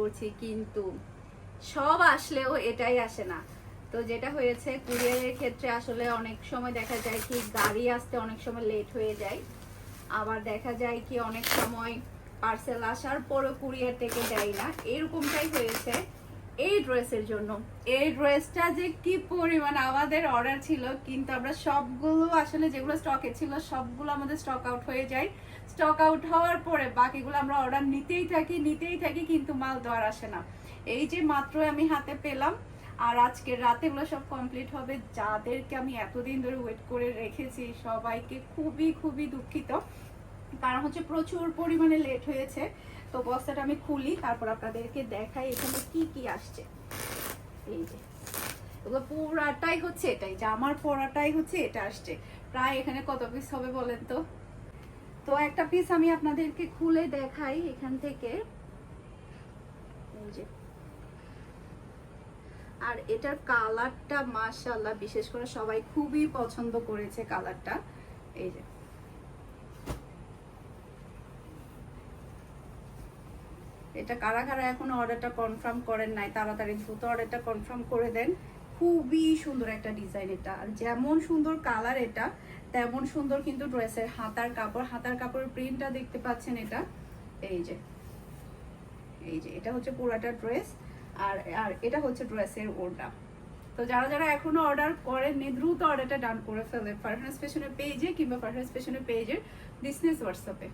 করছি, কিন্তু সব আসলেও এটাই আসে না। তো যেটা হয়েছে, কুরিয়ারের ক্ষেত্রে আসলে অনেক সময় দেখা যায় কি, গাড়ি আসতে অনেক সময় লেট হয়ে যায়। আবার দেখা যায় কি, অনেক সময় পার্সেল আসার পরও কুরিয়ার থেকে দেয় না। এরকমটাই হয়েছে। এই ড্রেসের জন্য। এই ড্রেসটা যে কি পরিমাণ আমাদের অর্ডার ছিল, কিন্তু আমরা সবগুলো আসলে যেগুলো স্টকে ছিল, সবগুলো আমাদের স্টক আউট হয়ে যায়। স্টক আউট হওয়ার পরে বাকিগুলো আমরা অর্ডার নিতেই থাকি নিতেই থাকি, কিন্তু মাল আর আসে না। এই যে মাত্র আমি হাতে পেলাম, আর আজকে রাতে এগুলো সব কমপ্লিট হবে, যাদেরকে আমি এতদিন ধরে ওয়েট করে রেখেছি, সবাইকে খুবই খুবই দুঃখিত। কারণ হচ্ছে প্রচুর পরিমাণে লেট হয়েছে। তো বস্তাটা আমি খুলি, তারপর আপনাদেরকে দেখাই এখানে কি কি আসছে। এই যে, এগুলো পুরাটাই হচ্ছে এটাই যে আমার পড়াটাই হচ্ছে এটা আসছে। প্রায় এখানে কত পিস হবে বলেন তো? তো একটা পিস আমি আপনাদেরকে খুলে দেখাই এখান থেকে। আর এটার কালারটা মাশাআল্লাহ, বিশেষ করে সবাই খুবই পছন্দ করেছে কালারটা এই যে এটা কারা কারা এখনও অর্ডারটা কনফার্ম করেন নাই, তাড়াতাড়ি দ্রুত অর্ডারটা কনফার্ম করে দেন। খুবই সুন্দর একটা ডিজাইন এটা। আর যেমন সুন্দর কালার এটা, তেমন সুন্দর কিন্তু ড্রেসের হাতার কাপড়। হাতার কাপড়ের প্রিন্টটা দেখতে পাচ্ছেন এটা। এই যে এই যে, এটা হচ্ছে পুরাটা ড্রেস আর আর এটা হচ্ছে ড্রেসের ওড়না। তো যারা যারা এখনও অর্ডার করেননি, দ্রুত অর্ডারটা ডান করে ফেলে ফারহান স্পেশনের পেজে কিংবা ফারহান স্পেশনের পেজের বিজনেস হোয়াটসঅ্যাপে